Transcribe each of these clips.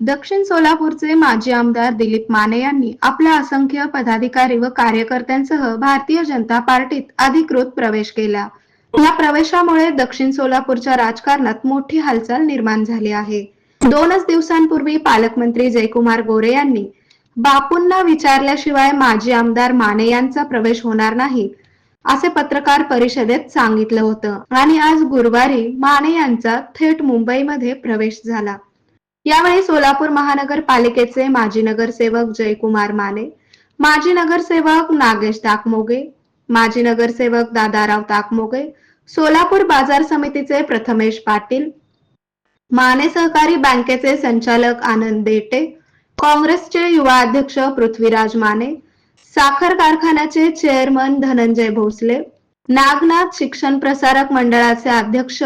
दक्षिण सोलापूरचे माजी आमदार दिलीप माने यांनी आपल्या असंख्य पदाधिकारी व कार्यकर्त्यांसह भारतीय जनता पार्टीत अधिकृत प्रवेश केला. या प्रवेशामुळे दक्षिण सोलापूरच्या राजकारणात मोठी हालचाल निर्माण झाली आहे. दोनच दिवसांपूर्वी पालकमंत्री जयकुमार गोरे यांनी बापूंना विचारल्याशिवाय माजी आमदार माने यांचा प्रवेश होणार नाही असे पत्रकार परिषदेत सांगितलं होतं. आणि आज गुरुवारी माने यांचा थेट मुंबईमध्ये प्रवेश झाला. यावेळी सोलापूर महानगरपालिकेचे माजी नगरसेवक जयकुमार माने माजी नगरसेवक नागेश ताकमोगे माजी नगरसेवक दादाराव ताकमोगे सोलापूर बाजार समितीचे प्रथमेश पाटील माने सहकारी बँकेचे संचालक आनंद देटे काँग्रेसचे युवा अध्यक्ष पृथ्वीराज माने साखर कारखान्याचे चेअरमन धनंजय भोसले नागनाथ शिक्षण प्रसारक मंडळाचे अध्यक्ष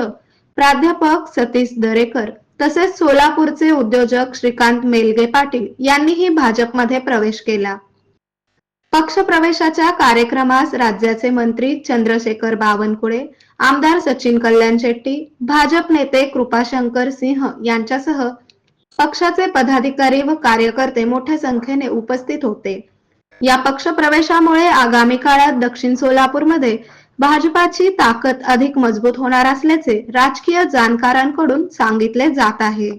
प्राध्यापक सतीश दरेकर तसेच सोलापूरचे उद्योजक श्रीकांत मेलगे पाटील यांनीही भाजपमध्ये प्रवेश केला. पक्षप्रवेशाच्या कार्यक्रमास राज्याचे मंत्री चंद्रशेखर बावनकुळे आमदार सचिन कल्याण शेट्टी भाजप नेते कृपाशंकर सिंह यांच्यासह पक्षाचे पदाधिकारी व कार्यकर्ते मोठ्या संख्येने उपस्थित होते. या पक्षप्रवेशामुळे आगामी काळात दक्षिण सोलापूरमध्ये भाजपाची ताकद अधिक मजबूत होणार असल्याचे राजकीय जाणकारांकडून सांगितले जात आहे.